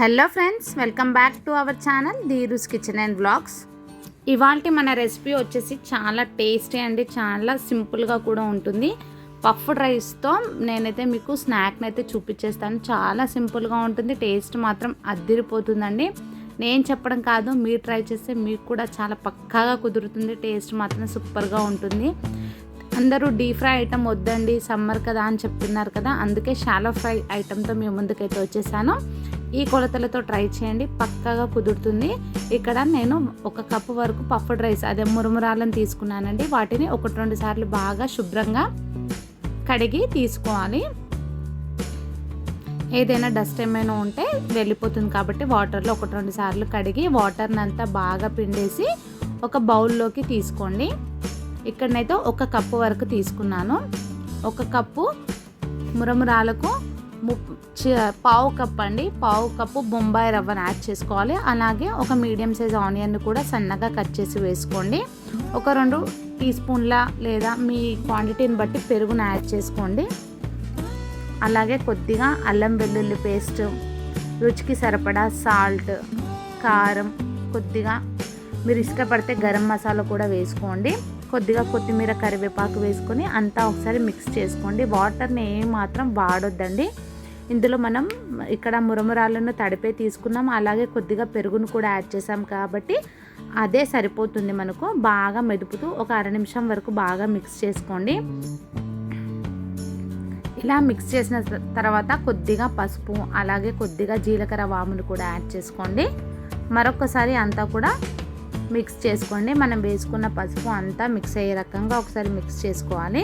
Hello friends welcome back to our channel Dheeru's kitchen and blogs ఇవాళ మన recipe వచ్చేసి చాలా టేస్టీ అండి చాలా సింపుల్గా కూడా ఉంటుంది. పఫ్డ్ రైస్తో నేనైతే మీకు స్నాక్ని అయితే చూపించేస్తాను. చాలా సింపుల్గా ఉంటుంది టేస్ట్ మాత్రం అద్దిరిపోతుందండి. నేను చెప్పడం కాదు మీరు ట్రై చేస్తే మీకు కూడా చాలా పక్కాగా కుదురుతుంది టేస్ట్ మాత్రం సూపర్గా ఉంటుంది. అందరూ డీప్ ఫ్రై ఐటమ్ వద్దండి సమ్మర్ కదా అని చెప్తున్నారు కదా అందుకే షాలో ఫ్రై ఐటమ్తో మేము ముందుకైతే వచ్చేసాను. ఈ కొలతలతో ట్రై చేయండి. పక్కాగా కుదురుతుంది. ఇక్కడ నేను ఒక కప్పు వరకు పఫ్డ్ రైస్ అదే మురుమురాలను తీసుకున్నానండి. వాటిని ఒకటి రెండు సార్లు బాగా శుభ్రంగా కడిగి తీసుకోవాలి. ఏదైనా డస్ట్ ఏమైనా ఉంటే వెళ్ళిపోతుంది కాబట్టి వాటర్లో ఒకటి రెండు సార్లు కడిగి వాటర్ని అంతా బాగా పిండేసి ఒక బౌల్లోకి తీసుకోండి. ఇక్కడనైతే ఒక కప్పు వరకు తీసుకున్నాను. ఒక కప్పు మురమురాలకు పావు కప్ అండి. పావు కప్పు బొంబాయి రవ్వను యాడ్ చేసుకోవాలి. అలాగే ఒక మీడియం సైజ్ ఆనియన్ని కూడా సన్నగా కట్ చేసి వేసుకోండి. ఒక రెండు టీ స్పూన్ల లేదా మీ క్వాంటిటీని బట్టి పెరుగును యాడ్ చేసుకోండి. అలాగే కొద్దిగా అల్లం వెల్లుల్లి పేస్ట్ రుచికి సరిపడా సాల్ట్ కారం కొద్దిగా మీరు ఇష్టపడితే గరం మసాలా కూడా వేసుకోండి. కొద్దిగా కొత్తిమీర కరివేపాకు వేసుకొని అంతా ఒకసారి మిక్స్ చేసుకోండి. వాటర్ని ఏమాత్రం వాడొద్దండి. ఇందులో మనం ఇక్కడ మురమురాలను తడిపే తీసుకున్నాం. అలాగే కొద్దిగా పెరుగును కూడా యాడ్ చేసాం కాబట్టి అదే సరిపోతుంది మనకు. బాగా మెదుపుతూ ఒక అర నిమిషం వరకు బాగా మిక్స్ చేసుకోండి. ఇలా మిక్స్ చేసిన తర్వాత కొద్దిగా పసుపు అలాగే కొద్దిగా జీలకర్ర వామును కూడా యాడ్ చేసుకోండి. మరొకసారి అంతా కూడా మిక్స్ చేసుకోండి. మనం వేసుకున్న పసుపు అంతా మిక్స్ అయ్యే రకంగా ఒకసారి మిక్స్ చేసుకోవాలి.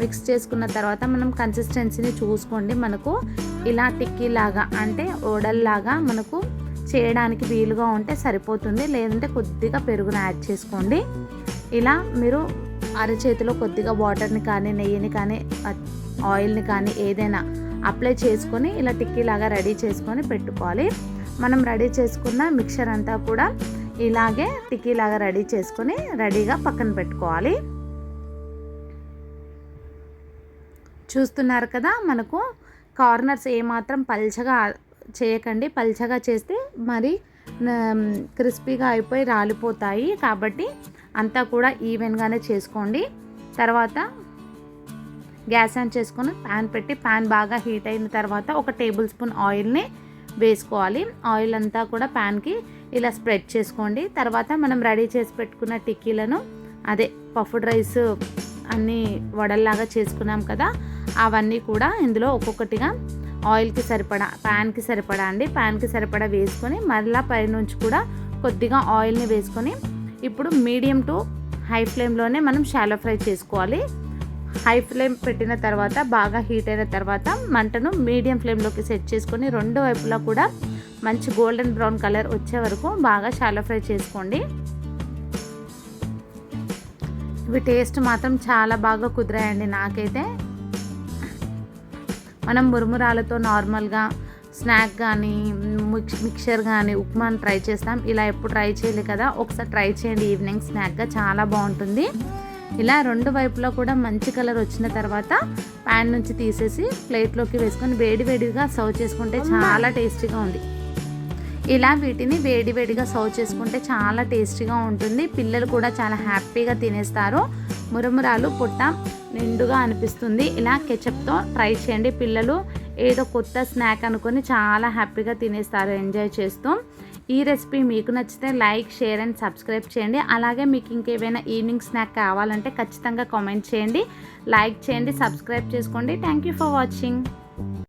మిక్స్ చేసుకున్న తర్వాత మనం కన్సిస్టెన్సీని చూసుకోండి. మనకు ఇలా టిక్కీలాగా అంటే ఓడల్లాగా మనకు చేయడానికి వీలుగా ఉంటే సరిపోతుంది. లేదంటే కొద్దిగా పెరుగును యాడ్ చేసుకోండి. ఇలా మీరు అరచేతిలో కొద్దిగా వాటర్ని కానీ నెయ్యిని కానీ ఆయిల్ని కానీ ఏదైనా అప్లై చేసుకొని ఇలా టిక్కీలాగా రెడీ చేసుకొని పెట్టుకోవాలి. మనం రెడీ చేసుకున్న మిక్చర్ అంతా కూడా ఇలాగే టిక్కీలాగా రెడీ చేసుకొని రెడీగా పక్కన పెట్టుకోవాలి. చూస్తున్నారు కదా మనకు కార్నర్స్ ఏమాత్రం పల్చగా చేయకండి. పల్చగా చేస్తే మరి క్రిస్పీగా అయిపోయి రాలిపోతాయి. కాబట్టి అంతా కూడా ఈవెన్గానే చేసుకోండి. తర్వాత గ్యాస్ ఆన్ చేసుకొని ప్యాన్ పెట్టి ప్యాన్ బాగా హీట్ అయిన తర్వాత ఒక టేబుల్ స్పూన్ ఆయిల్ని వేసుకోవాలి. ఆయిల్ అంతా కూడా ప్యాన్కి ఇలా స్ప్రెడ్ చేసుకోండి. తర్వాత మనం రెడీ చేసి పెట్టుకున్న టిక్కీలను అదే పఫ్డ్ రైస్ అన్నీ వడల్లాగా చేసుకున్నాం కదా అవన్నీ కూడా ఇందులో ఒక్కొక్కటిగా ఆయిల్కి సరిపడా ప్యాన్కి సరిపడా అండి. ప్యాన్కి సరిపడా వేసుకొని మరలా పైనుంచి కూడా కొద్దిగా ఆయిల్ని వేసుకొని ఇప్పుడు మీడియం టు హై ఫ్లేమ్లోనే మనం షాలో ఫ్రై చేసుకోవాలి. హై ఫ్లేమ్ పెట్టిన తర్వాత బాగా హీట్ అయిన తర్వాత మంటను మీడియం ఫ్లేమ్లోకి సెట్ చేసుకొని రెండు వైపులా కూడా మంచి గోల్డెన్ బ్రౌన్ కలర్ వచ్చే వరకు బాగా షాలో ఫ్రై చేసుకోండి. ఇవి టేస్ట్ మాత్రం చాలా బాగా కుదిరాయండి నాకైతే. మనం మురుమురాలతో నార్మల్గా స్నాక్ కానీ మిక్స్ మిక్చర్ కానీ ఉప్మా ట్రై చేస్తాం. ఇలా ఎప్పుడు ట్రై చేయాలి కదా ఒకసారి ట్రై చేయండి ఈవినింగ్ స్నాక్గా చాలా బాగుంటుంది. ఇలా రెండు వైపులా కూడా మంచి కలర్ వచ్చిన తర్వాత ప్యాన్ నుంచి తీసేసి ప్లేట్లోకి వేసుకొని వేడి వేడిగా సర్వ్ చేసుకుంటే చాలా టేస్టీగా ఉంది. ఇలా వీటిని వేడి వేడిగా సర్వ్ చేసుకుంటే చాలా టేస్టీగా ఉంటుంది. పిల్లలు కూడా చాలా హ్యాపీగా తినేస్తారు. మురమురాలు పుట్ట నిండుగా అనిపిస్తుంది. ఇలా కెచప్తో ట్రై చేయండి. పిల్లలు ఏదో కొత్త స్నాక్ అనుకొని చాలా హ్యాపీగా తినేస్తారు. ఎంజాయ్ చేస్తూ ఈ రెసిపీ మీకు నచ్చితే లైక్ షేర్ అండ్ సబ్స్క్రైబ్ చేయండి. అలాగే మీకు ఇంకేమైనా ఈవినింగ్ స్నాక్ కావాలంటే ఖచ్చితంగా కామెంట్ చేయండి. లైక్ చేయండి సబ్స్క్రైబ్ చేసుకోండి. Thank you for watching.